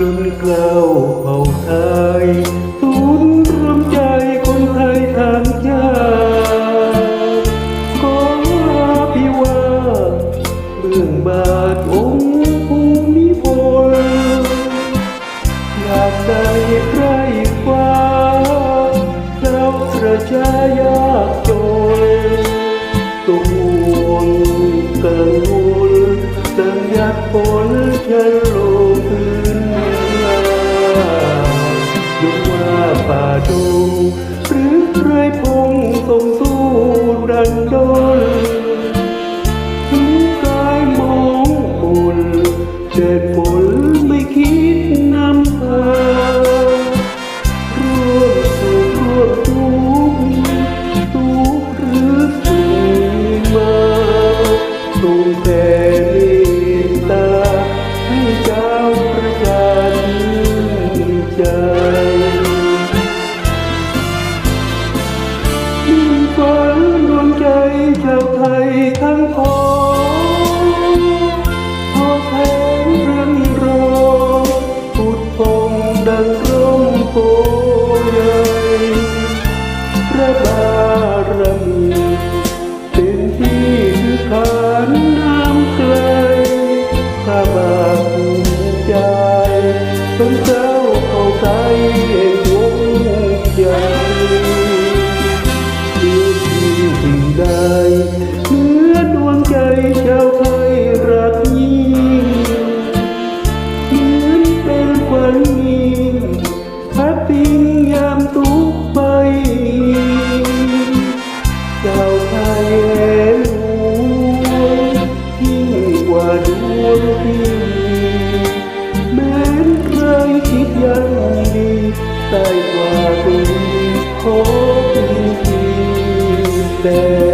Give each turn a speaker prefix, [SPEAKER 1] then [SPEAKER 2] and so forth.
[SPEAKER 1] จนเราเผ่าไทยศูนย์รวมใจคนไทยทางชาติขอพิวาเบื้องบาทองค์ภูมิพลอยากได้ใกล้ฟ้าเจ้าประชายากจนตัวงกังวลดังหยัดฝนฉัน ป่ บารมีเป็นที่คือขานน้ำไกลข้าบาภูมิใจสมเจ้าเข้าใจเองวงใหญ่มีสิ่งสิ่งใดเหนือดวงใจชาวไทยรักยิ่งเหมือนเป็นขวั มาดวงที่แม้นใครคิดยังดีใต้กว่าตรงนี้ขอเพีพี่แต่